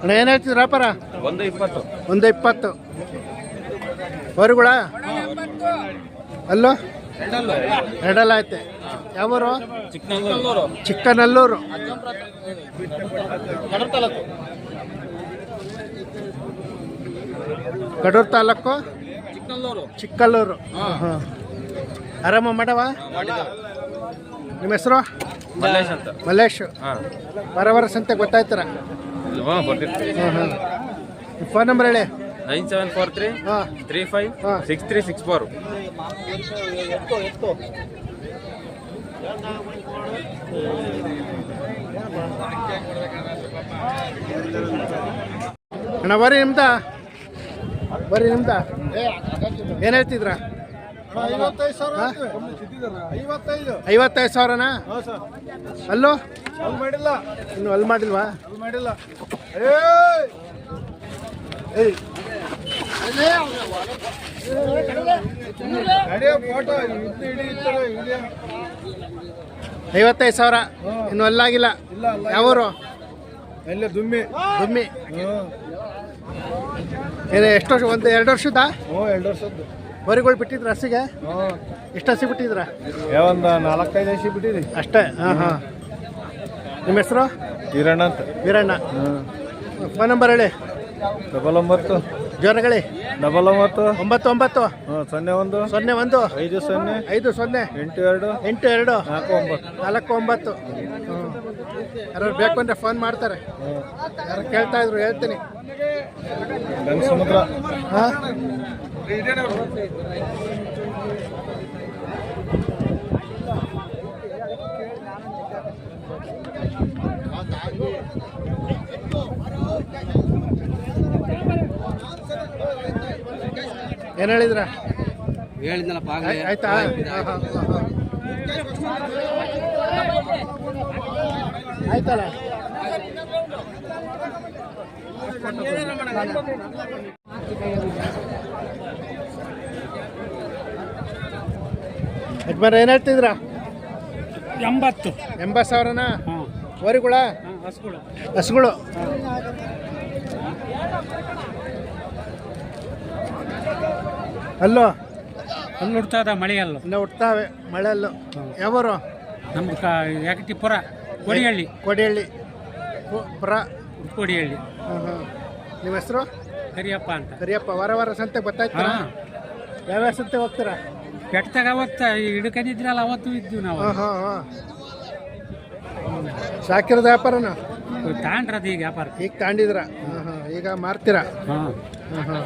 ಅಣ್ಣ ಏನು ಹೇಳ್ತಿದ್ರು ವ್ಯಾಪಾರ? ಒಂದು ಇಪ್ಪತ್ತು. ಒಂದು ಇಪ್ಪತ್ತು. ಹೊರಗುಳ? ಅಲ್ಲೋ? ಎರಡಲ್ಲ ಐತೆ. ಯಾವೂರು? ಚಿಕ್ಕನಲ್ಲೂರು. ಚಿಕ್ಕನಲ್ಲೂರು ಕಡೂರು ತಾಲೂಕು ಚಿಕ್ಕಲ್ಲೂರು. ಹಾಂ. ಆರಾಮ ಮಾಡವ ನಿಮ್ಮ ಹೆಸರು? ಮಲ್ಲೇಶ್ ಅಂತ. ಮಲ್ಲೇಶ್. ಹಾಂ. ವಾರ ವಾರ ಸಂತೆ ಗೊತ್ತಾಯ್ತಾರ ಹಾಂ ಬರ್ತಿರ್ತೀವಿ ಹಾಂ ಹಾಂ. ಫೋನ್ ನಂಬರ್ ಹೇಳಿ. ನೈನ್ ಸೆವೆನ್ ಫೋರ್ ತ್ರೀ ಹಾಂ. ತ್ರೀ ಫೈವ್ ಹಾ. Six three six four. ಅಣ್ಣ ಬರ್ರಿ ನಿಮ್ದ? ಬರ್ರಿ ನಿಮ್ದ. ಏನು ಹೇಳ್ತಿದ್ರ? ಐವತ್ತೈದು ಸಾವಿರನಾ? ಅಲ್ಲೋ? ಮಾಡಿಲ್ಲ. ಇನ್ನು ಅಲ್ಲಿ ಮಾಡಿಲ್ವಾ? ಮಾಡಿಲ್ಲ. ಐವತ್ತೈದು ಸಾವಿರ? ಇನ್ನು ಅಲ್ಲಾಗಿಲ್ಲ. ಯಾವೂರು? ಎಲ್ಲ ದುಮ್ಮಿ. ದುಮ್ಮಿ. ಏನು ಎಷ್ಟು ವರ್ಷ ಒಂದು ಎರಡು ವರ್ಷದ ಹ್ಞೂ ಎರಡು ವರ್ಷದ್ದು. ಹೊರಿಗಳು ಬಿಟ್ಟಿದ್ರ ಹಸಿಗೆ? ಎಷ್ಟು ಹಸಿ ಬಿಟ್ಟಿದ್ರ? ಒಂದು ನಾಲ್ಕೈದು ಹಸಿ ಬಿಟ್ಟಿದ್ರಿ ಅಷ್ಟೇ? ಹಾಂ ಹಾಂ. ನಿಮ್ಮ ಹೆಸರು? ವೀರಣ್ಣ ಅಂತ. ವೀರಣ್ಣ. ಫೋನ್ ನಂಬರ್ ಹೇಳಿ. ಡಬಲ್ ಒಂಬತ್ತು. ಜೋರಗಳಿ ಡಬಲ್ ಒಂಬತ್ತು. ಒಂಬತ್ತು ಒಂಬತ್ತು ಸೊನ್ನೆ ಒಂದು. ಸೊನ್ನೆ ಒಂದು. ಐದು ಸೊನ್ನೆ. ಐದು ಸೊನ್ನೆ. ಎಂಟು ಎರಡು. ಎಂಟು ಎರಡು. ನಾಲ್ಕು ಒಂಬತ್ತು. ನಾಲ್ಕು ಒಂಬತ್ತು. ಹ್ಞೂ ಯಾರು ಬೇಕು ಅಂದರೆ ಫೋನ್ ಮಾಡ್ತಾರೆ. ಹ್ಞೂ ಯಾರು ಕೇಳ್ತಾ ಇದ್ರು ಹೇಳ್ತೀನಿ. ಸಮುದ್ರ. ಹಾಂ? ಏನು ಹೇಳಿದ್ರ? ಹೇಳಿದ್ನಲ್ಲಪ್ಪ ಆಯ್- ಆಯ್ತಾ? ಆಯ್ತಲ್ಲ? ಯಜಮಾನ ಏನು ಹೇಳ್ತಿದ್ರ ಎಂಬತ್ತು. ಎಂಬತ್ತು ಸಾವಿರನ? ವರಿಗಳ ಹಸುಗಳು. ಹಸುಗಳು. ಅಲ್ಲೋ? ಅಲ್ಲಿ ಮಳೆ ಮಳೆಯಲ್ಲು ಇನ್ನು ಮಳೆ ಮಳೆಯಲ್ಲೂ ಯಾವರು? ನಮ್ಮ ಕ ಯಾಕಟಿಪುರ ಕೊಡಿಹಳ್ಳಿ. ಕೊಡಿಹಳ್ಳಿ. ಪು- ಪುರ. ಕೊಡಿಹಳ್ಳಿ. ಹಾಂ ಹಾಂ ನಿಮ್ಮ ಹೆಸರು? ಕರಿಯಪ್ಪ ಅಂತ. ಕರಿಯಪ್ಪ ವಾರ ವಾರ ಸಂತೆ ಗೊತ್ತಾಯ್ತಾರ ಹಾಂ. ಯಾವ್ಯಾವ ಸಂತೆ ಹೋಗ್ತೀರಾ? ಬೆಟ್ಟದಾಗ ಅವತ್ತು ಹಿಡ್ಕೊಂಡಿದ್ರಲ್ಲ ಅವತ್ತು ಇದ್ವಿ ನಾವು. ಹಾಂ ಹಾಂ ಹಾಂ ಸಾಕಿರೋದು ವ್ಯಾಪಾರನ? ತಾಂಡ್ರದು ಈಗ ವ್ಯಾಪಾರ. ಈಗ ತಾಂಡಿದ್ರ? ಹಾಂ ಹಾಂ ಈಗ ಮಾರ್ತೀರಾ? ಹಾಂ. ಹಾಂ ಹಾಂ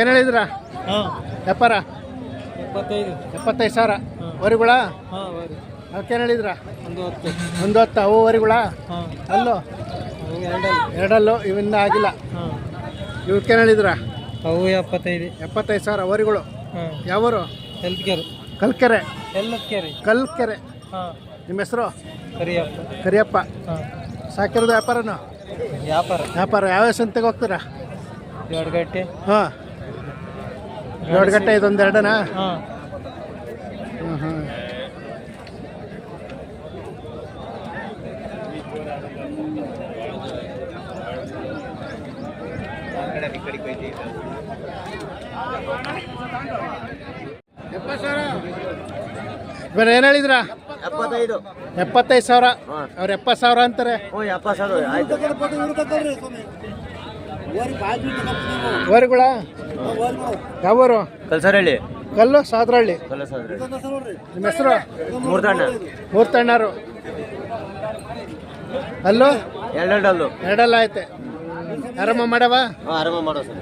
ಏನು ಹೇಳಿದ್ರ? ಹಾಂ. ವ್ಯಾಪಾರ? ಎಪ್ಪತ್ತೈದು. ಎಪ್ಪತ್ತೈದು ಸಾವಿರ. ವರಿಗಳ? ಹಾಂ ಅವಕ್ಕೇನು ಹೇಳಿದ್ರ? ಒಂದು ಹತ್ತು. ಒಂದು ಹೊತ್ತು. ಅವು ವರಿಗಳ? ಅಲ್ಲೋ? ಎರಡಲ್ಲೋ. ಎರಡಲ್ಲೂ? ಇವಿಂದ ಆಗಿಲ್ಲ. ಹಾಂ. ಇವಕ್ಕೇನು ಹೇಳಿದ್ರ? ಅವು ಎಪ್ಪತ್ತೈದು. ಎಪ್ಪತ್ತೈದು ಸಾವಿರ ವರಿಗಳು. ಯಾವರು? Health care Kalkere. Health care Kalkere. ಹಾಂ. ನಿಮ್ಮ ಹೆಸರು? ಕರಿಯಪ್ಪ. ಕರಿಯಪ್ಪ. ಹಾಂ. ಸಾಕಿರೋದು ವ್ಯಾಪಾರನ? ವ್ಯಾಪಾರ. ವ್ಯಾಪಾರ. ಯಾವ ಸಂತೆಗೆ ಹೋಗ್ತೀರಾ ಎರಡು ಗಂಟೆ ಹಾಂ. ಎರಡು ಗಂಟೆ ಇದೊಂದು ಎರಡನಾ ಹಾಂ ಹ್ಞೂ ಹ್ಞೂ ಇವಾಗ ಏನು ಹೇಳಿದ್ರ? ಎಪ್ಪತ್ತೈದು. ಎಪ್ಪತ್ತೈದು ಸಾವಿರ. ಅವ್ರು ಎಪ್ಪತ್ತು ಸಾವಿರ ಅಂತಾರೆ. ಹ್ಞೂ ಎಪ್ಪತ್ತು ಸಾವಿರ ಆಯ್ತು. ವರಿಗಳ ಯಾವೂರು? ಕಲ್ಸರಹಳ್ಳಿ. ಕಲ್ಲು ಸಾದ್ರಹಳ್ಳಿ. ನಿಮ್ಮ ಹೆಸರು ಮೂರ್ತಣ್ಣ. ಮೂರ್ತಣ್ಣರು. ಅಲ್ಲೂ? ಎರಡೆರಡಲ್ಲು ಎರಡಲ್ಲ ಐತೆ. ಆರಾಮ ಮಾಡವ? ಆರಾಮ ಮಾಡೋ ಸರ್.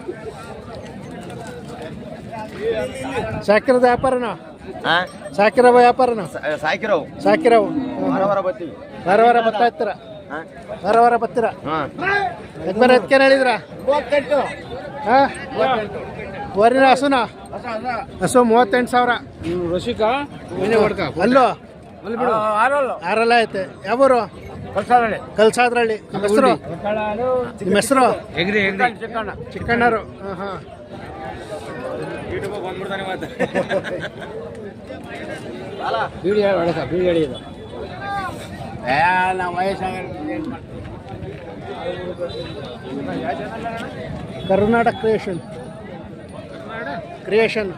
ಸಾಕಿರೋದು ವ್ಯಾಪಾರನ? ಹಾಂ ಸಾಕಿರೋ ವ್ಯಾಪಾರನ? ಸಾಕಿರೋವು ಸಾಕಿರವು ವಾರ ವಾರ ಬರ್ತೀವಿ. ವಾರ ವಾರ ಬರ್ತಾ ಇರ್ತೀರ? ಹಾಂ ವಾರ ವಾರ ಬರ್ತೀರ? ಹಾಂ. ಯಜಮಾನ ಎತ್ಕೇನು ಹೇಳಿದ್ರ? ಹಾಂ ವರಿನ ಹಸುನ? ಹಸು ಮೂವತ್ತೆಂಟು ಸಾವಿರ. ರಸಿಕಾ ಅಲ್ಲೋ? ಆರಲ್ಲ? ಐತೆ. ಯಾವೂರು? ಕಲ್ಸಾದ್ರಳ್ಳಿ ನಿಮ್ಮ ಹೆಸರು? ನಿಮ್ಮ ಹೆಸರು? ಚಿಕ್ಕಣ್ಣರು. ಹಾಂ ಹಾಂ. ಬೀಡಿ ಹೊಡಕ ಬೀಡಿ ಹಿಡಿಯೋದು ಕರ್ನಾಟಕ ಕ್ರಿಯೇಷನ್. ಕ್ರಿಯೇಷನ್.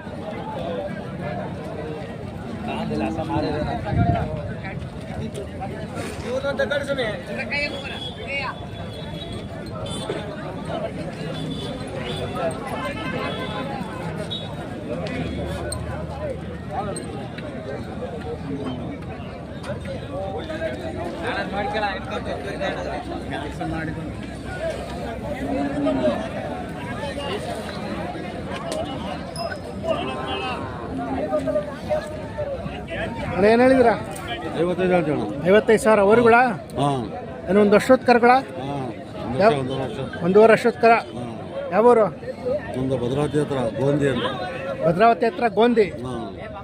ಅಣ್ಣ ಏನು ಹೇಳಿದ್ರ? ಐವತ್ತೈದು ಹೇಳ್ತೀವಿ ಐವತ್ತೈದು ಸಾವಿರ ಅವರುಗಳ? ಹಾಂ. ಏನು ಒಂದು ವರ್ಷದ ಕರುಗಳ ಯಾವ ಒಂದೂವರೆ ವರ್ಷದ ಕರ ಯಾವೂರು? ಒಂದು ಭದ್ರಾವತಿ ಹತ್ರ ಗೋಂದಿ ಅಂತ. ಭದ್ರಾವತಿ ಹತ್ರ ಗೋಂದಿ?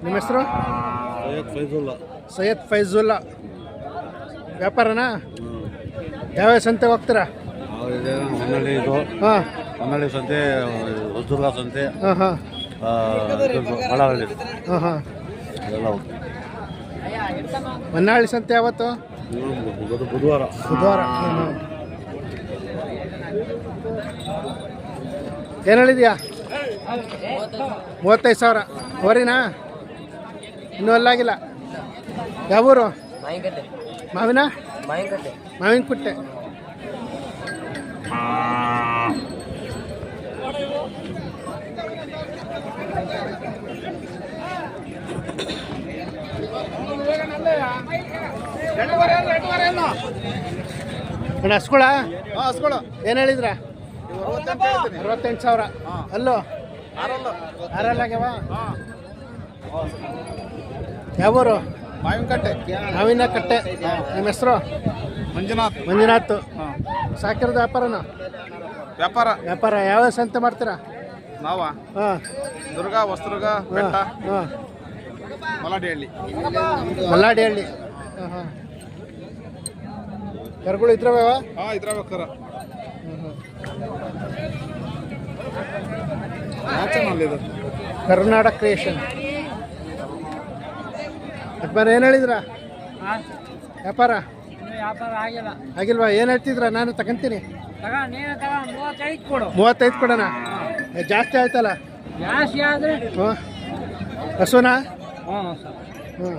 ನಿಮ್ಮ ಹೆಸರು? ಸೈಯದ್ ಫೈಜುಲ್ಲಾ. ಸೈಯದ್ ಫೈಜುಲ್ಲಾ. ವ್ಯಾಪಾರನಾ? ಯಾವ ಯಾವ್ಯಾವ ಸಂತೆ ಹೋಗ್ತೀರಾ? ಹೊನ್ನಳ್ಳಿ ಇದು ಹಾಂ. ಹೊನ್ನಳ್ಳಿ ಸಂತೆ ಹೊಸದುರ್ಗ ಸಂತೆ ಹಾಂ ಹಾಂ. ಹಾಂ ಹಾಂ. ಅದೆಲ್ಲ ಹೋಗ್ತೀವಿ. ಹೊನ್ನಾಳಿ ಸಂತೆ ಯಾವತ್ತು? ಇವತ್ತು ಬುಧವಾರ. ಬುಧವಾರ. ಏನು ಹೇಳಿದ್ಯಾ? ಮೂವತ್ತೈದು ಸಾವಿರ. ವರಿನಾ ಇನ್ನೂ ಅಲ್ಲಾಗಿಲ್ಲ ಯಾವೂರು? ಮಾವಿನ? ಮಾವಿನ ಕುಟ್ಟೆ. ಅಣ್ಣ ಹಸ್ಕೊಳ? ಹಸ್ಕೊಳ. ಏನು ಹೇಳಿದ್ರ? ಅರವತ್ತೆಂಟು ಸಾವಿರ. ಅಲ್ಲೋ? ಆರಲ್ಲಾಗ್ಯವ? ಯಾವೂರು? ಮಾವಿನಕಟ್ಟೆ. ಮಾವಿನ ಕಟ್ಟೆ ನಿಮ್ಮ ಹೆಸರು? ಮಂಜುನಾಥ್. ಮಂಜುನಾಥ್. ಸಾಕಿರೋದು ವ್ಯಾಪಾರನ? ವ್ಯಾಪಾರ. ವ್ಯಾಪಾರ. ಯಾವ ಸಂತೆ ಮಾಡ್ತೀರಾ? ನಾವ. ಹಾಂ. ದುರ್ಗಾ ಹೊಸದುರ್ಗ ಬೆಟ್ಟ. ಹಾಂ. ಮಲಾಡಿಹಳ್ಳಿ ಮಲ್ಲಾಡಿ ಹಳ್ಳಿ ಹಾಂ ಹಾಂ. ಕರ್ಗಳು ಇದ್ರವ ಹಾಂ ಇದ್ರ ಬೇಕಾರ ಕರ್ನಾಟಕ ಕ್ರಿಯೇಷನ್. ಅಕ್ಬರ್ ಏನು ಹೇಳಿದ್ರ? ವ್ಯಾಪಾರ? ಆಗಿಲ್ಲ. ಆಗಿಲ್ವಾ? ಏನು ಹೇಳ್ತಿದ್ರ? ನಾನು ತಗೊಂತೀನಿ. ಹ್ಮ್ ಹ್ಮ್ ಮೂವತ್ತೈದು ಕೊಡು. ಹ್ಮ್ ಕೊಡೋಣ? ಹ್ಮ್ ಜಾಸ್ತಿ ಆಯ್ತಲ್ಲ? ಜಾಸ್ತಿ ಆದ್ರೆ? ಹ್ಞೂ. ಹಸುನಾ? ಹ್ಞೂ ಹ್ಮ್ ಹ್ಞೂ.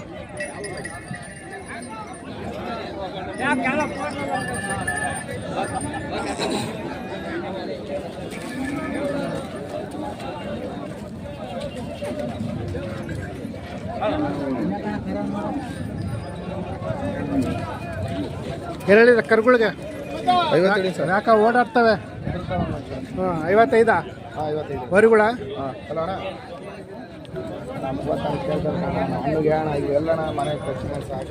ಹೇಳಿದ್ರ ಕರುಗಳಿಗೆ? ಯಾಕ ಓಡಾಡ್ತವೆ? ಹ್ಞೂ ಐವತ್ತೈದಾ? ಹಾ ಐವತ್ತೈದು. ನಮ್ಗೆ ಅಣ್ಣ. ಮನೆ ಖರ್ಚು ಮಾಡಿ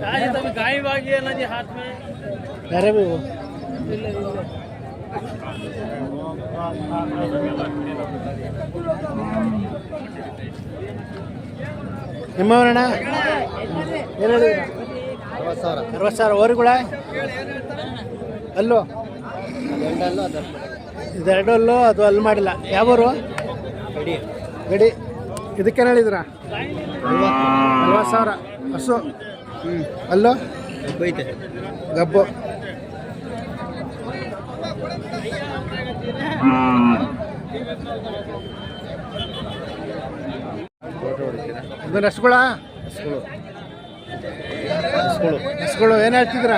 ಸಾಕೋದು गायब है ना जी हाथ में ಯಾರೇ ಇವು ನಿಮ್ಮವರಣ್ಣ ಏನು ಹೇಳಿದ್ರ ಅರವತ್ತು ಸಾವಿರ ಅರವತ್ತು ಸಾವಿರ ವರಿಗಳ ಅಲ್ಲೋ ಇದೆರಡು ಅಲ್ಲೋ ಅದು ಅಲ್ಲಿ ಮಾಡಿಲ್ಲ ಯಾವೂರು ಗಡಿ ಇದಕ್ಕೇನು ಹೇಳಿದ್ರ ನಲ್ವತ್ತು ಸಾವಿರ ಹಸು ಅಲ್ಲೋ? ಬೈತೆ ಗಬ್ಬು. ಇದು ರಸಗುಳ? ರಸಗಳು. ಏನು ಹೇಳ್ತಿದ್ರ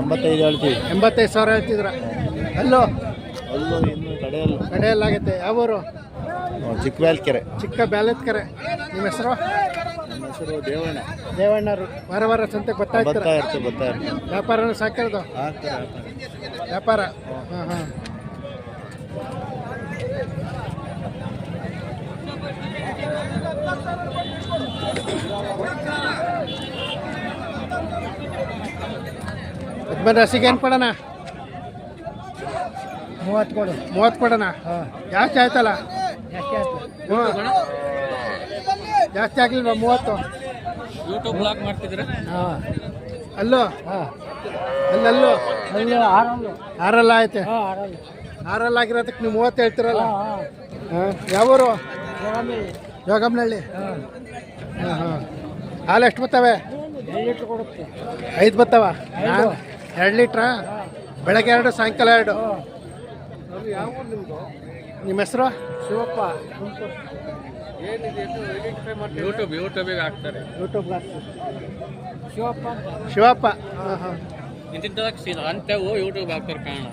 ಎಂಬತ್ತೈದು ಹೇಳ್ತೀವಿ. ಎಂಬತ್ತೈದು ಸಾವಿರ ಹೇಳ್ತಿದ್ರ ಅಲ್ಲೋ? ಅಲ್ಲೂ ಇನ್ನು ಕಡೆಯಲ್ಲ. ಕಡೆಯಲ್ಲಾಗೈತೆ ಯಾವೂರು? ಊರು ಚಿಕ್ಕ ಬ್ಯಾಲೆತ್ ಕೆರೆ. ನಿಮ್ಮ ಹೆಸರು? ಹೆಸರು ದೇವಣ್ಣ. ದೇವಣ್ಣರು ವಾರ ವಾರ ಸಂತೆ ಇರ್ತೀರ? ಬರ್ತಾ ಇರ್ತದೆ ಬರ್ತಾ ಇರ್ತೀವಿ. ವ್ಯಾಪಾರನೂ ಸಾಕಿರೋದು ಆಗ್ತಾರೆ ವ್ಯಾಪಾರ? ಹಾಂ ಹಾಂ ಏನು ಕೊಡೋಣ? ಮೂವತ್ತು ಕೊಡು. ಮೂವತ್ತು ಕೊಡೋಣ? ಹಾಂ. ಜಾಸ್ತಿ ಆಯ್ತಲ್ಲ? ಜಾಸ್ತಿ ಆಯ್ತು. ಹ್ಞೂ ಜಾಸ್ತಿ ಆಗ್ಲಿಲ್ವಾ ಮೂವತ್ತು? ಯೂಟ್ಯೂಬ್ ಬ್ಲಾಗ್ ಮಾಡ್ತಿದ್ರೆ ಹಾಂ. ಅಲ್ಲೋ? ಹಾಂ. ಅಲ್ಲಲ್ಲೋ? ಅಲ್ಲಿ ಆರಲ್ಲು. ಆರಲ್ಲ ಐತೆ ಹಾಂ ಆರಲ್ಲು. ಆರಲ್ಲ ಆಗಿರೋದಕ್ಕೆ ನೀವು ಮೂವತ್ತು ಹೇಳ್ತಿರಲ್ಲ? ಹಾಂ ಯಾವೂರು? ಯೋಗಮ್ನಹಳ್ಳಿ ಹಾಂ. ಹಾಂ ಹಾಂ. ಹಾಲು ಎಷ್ಟು ಬರ್ತವೆ ಕೊಡುತ್ತೆ. ಐದು ಬರ್ತವ. ಎರಡು ಲೀಟ್ರಾ? ಬೆಳಗ್ಗೆ ಎರಡು ಸಾಯಂಕಾಲ ಎರಡು. ನಿಮ್ಮ ಹೆಸರು? ಶಿವಪ್ಪ. ಯೂಟ್ಯೂಬ್ ಯೂಟ್ಯೂಬಿಗೆ ಹಾಕ್ತಾರೆ. ಯೂಟ್ಯೂಬ್ ಶಿವಪ್ಪ ಅಂತ? ಶಿವಪ್ಪ. ಹಾಂ ಹಾಂ. ಇಂತಿದ್ದಕ್ಕೆ ಸೀದಾ ಅಂತೆವು ಯೂಟ್ಯೂಬ್ ಹಾಕ್ತಾರೆ ಕಾರಣ.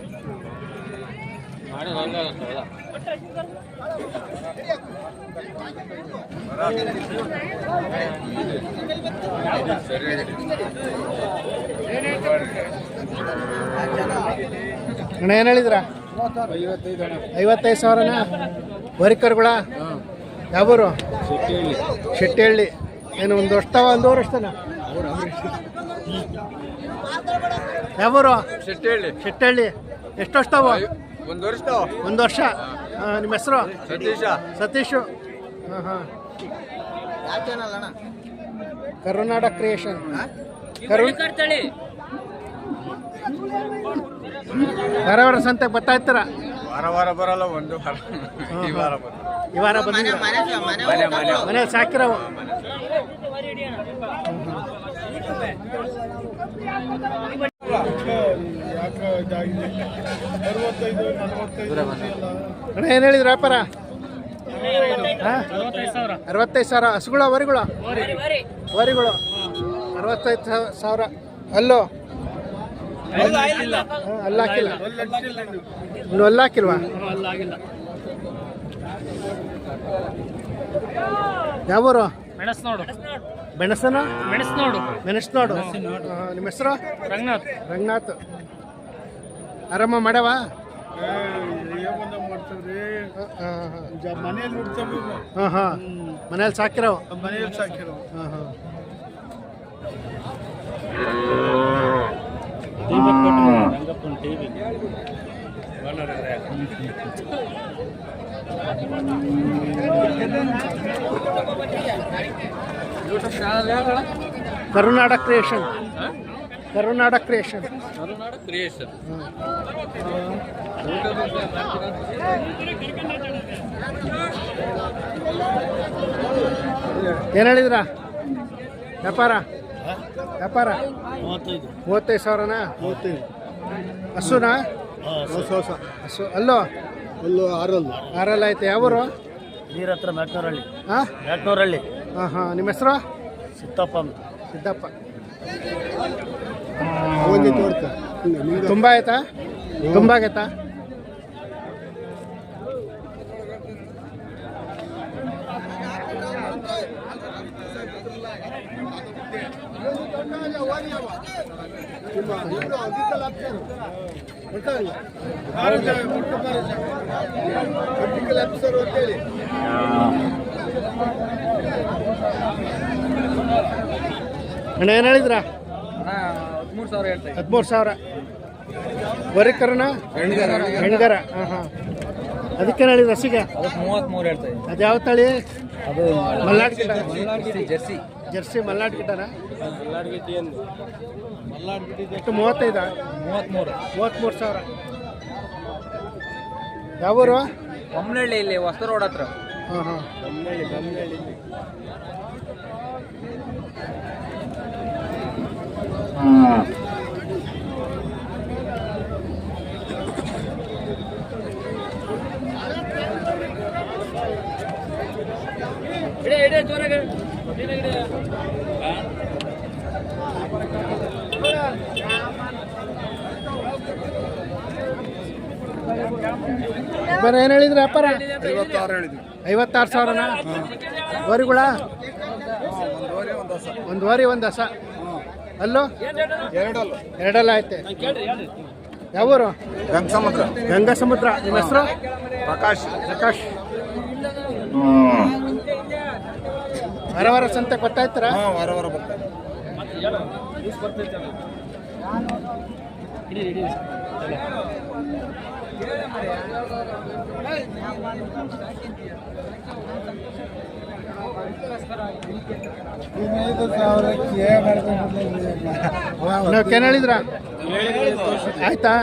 ಅಣ್ಣ ಏನು ಹೇಳಿದ್ರ? ಐವತ್ತೈದು ಸಾವಿರನಾ? ವರಿಕರ್ಗಳ? ಯಾವೂರು? ಶೆಟ್ಟಿಹಳ್ಳಿ. ಏನು ಒಂದು ವರ್ಷದವ ಒಂದು ವರ್ಷ ಯಾವೂರು? ಶೆಟ್ಟಿಹಳ್ಳಿ. ಶೆಟ್ಟಿಹಳ್ಳಿ. ಎಷ್ಟು ವರ್ಷದವ ಒಂದು ವರ್ಷ. ಒಂದು ವರ್ಷ. ನಿಮ್ಮ ಹೆಸರು? ಸತೀಶ. ಸತೀಶು. ಹಾಂ ಹಾಂ. ಕರುನಾಡ ಕ್ರಿಯೇಷನ್. ಕರು ಸಂತೆ ಸಂತೆಗೆ ಬರ್ತಾ ಇರ್ತಾರ? ವಾರ ವಾರ ಬರಲ್ಲ ಒಂದು ವಾರ. ಈ ವಾರ ಬರಲ್ಲ. ಈ ವಾರ ಬಂದಿಲ್ಲ. ಮನೆ ಮನೆ ಮನೇಲಿ ಸಾಕಿರವು ಅಣ್ಣ ಏನು ಹೇಳಿದ್ರು ವ್ಯಾಪಾರ? ಅರವತ್ತೈದು ಸಾವಿರ. ಹಸುಗಳ ವರಿಗಳ? ವರಿಗಳು. ಅರವತ್ತೈದು ಸಾವ- ಸಾವಿರ. ಅಲ್ಲೋ? ಹಾಂ, ಅಲ್ಲ ಇನ್ನು ಅಲ್ಲ ಹಾಕಿಲ್ವಾ? ಅಲ್ಲಾಗಿಲ್ಲ ಯಾವೂರು? ಮೆಣಸ್ನೋಡು. ಬೆಣಸನ ಮೆಣಸ್ನೋಡು. ಮೆಣಸು ನೋಡು ಹಾಂ, ನಿಮ್ಮ ಹೆಸರು? ರಂಗನಾಥ್. ರಂಗನಾಥ್. ಆರಾಮ ಮಾಡವ? ಮನೇಲಿ ಹಾಂ ಹಾಂ. ಮನೇಲಿ ಸಾಕಿರವು? ಮನೆಯಲ್ಲಿ ಸಾಕಿರೋ ಹಾಂ. ಹಾಂ TV Karunada creation. Karunada creation. Karunada creation ಏನು ಹೇಳಿದ್ರ? ವ್ಯಾಪಾರ? ವ್ಯಾಪಾರ? ಮೂವತ್ತೈದು. ಮೂವತ್ತೈದು ಸಾವಿರನಾ? ಮೂವತ್ತೈದು. ಹಸುನಾ? ಹಸು ಅಲ್ಲೋ? ಅಲ್ಲೋ ಆರಲ್ಲು. ಆರಲ್ಲ ಐತೆ ಯಾವರು? ನೀರ ಹತ್ರ ಮ್ಯಾಟ್ನೂರಳ್ಳಿ ಹಾಂ? ಮ್ಯಾಟ್ನೂರಳ್ಳಿ ಹಾಂ ಹಾಂ. ನಿಮ್ಮ ಹೆಸರು? ಸಿದ್ದಪ್ಪ ಅಂತ. ಸಿದ್ದಪ್ಪ. ಒಂದು ತೋರ್ತ. ತುಂಬ ಆಯ್ತಾ? ತುಂಬ ಆಗೈತಾ? ಅಣ್ಣ ಏನು ಹೇಳಿದ್ರ? ಹದಿಮೂರು ಸಾವಿರ ಹೇಳ್ತಾ ಹದಿಮೂರು ಸಾವಿರ. ಬರೀ ಕರ್ಣ ಹೆಣ್ಗರ ಹಾಂ ಹಾಂ ಅದಕ್ಕೇನು ಹೇಳಿದ ರಸಿಗೆ ಅದಕ್ಕೆ ಮೂವತ್ತ್ಮೂರು ಹೇಳ್ತಾ ಇದ್ದೀನಿ. ಅದು ಯಾವ ತಳಿ? ಅದು ಮಲ್ನಾಡ್ ಗಿಡ ಜರ್ಸಿ. ಜರ್ಸಿ ಮಲ್ನಾಡ್ ಗಿಡನ ಎಷ್ಟು ಮೂವತ್ತೈದ? ಮೂವತ್ಮೂರು. ಮೂವತ್ತ್ಮೂರು ಸಾವಿರ. ಯಾವೂರು? ಬೊಮ್ಮನಹಳ್ಳಿ ಇಲ್ಲಿ ಹೊಸ ರೋಡ್ ಹತ್ರ. ಹಾಂ ಹಾಂ. ಬೊಮ್ಮನಹಳ್ಳಿ ಬೊಮ್ಮನಹಳ್ಳಿ ಜೋರಾಗಿ ಬರೀ ಏನು ಹೇಳಿದ್ರಿ ವ್ಯಾಪಾರ ಐವತ್ತಾರು ಹೇಳಿದ್ವಿ. ಐವತ್ತಾರು ಸಾವಿರನ? ವರಿಗಳ ಒಂದು ವರಿ ಒಂದು ಹಸ. ಅಲ್ಲೋ? ಎರಡಲ್ಲ. ಎರಡಲ್ಲ ಐತೆ ಯಾವೂರು? ಗಂಗ ಸಮುದ್ರ ಗಂಗಾ ಸಮುದ್ರ ನಿಮ್ಮ ಹೆಸರು? ಪ್ರಕಾಶ್. ಪ್ರಕಾಶ್. ವಾರ ವಾರ ಸಂತೆ ಹಾಂ ವಾರ ವಾರ ಬರ್ತಾರೆ ಹದಿನೈದು ಸಾವಿರಕ್ಕೆ ನೀವು ಕೇನ್ ಹೇಳಿದ್ರ ಆಯ್ತಾ?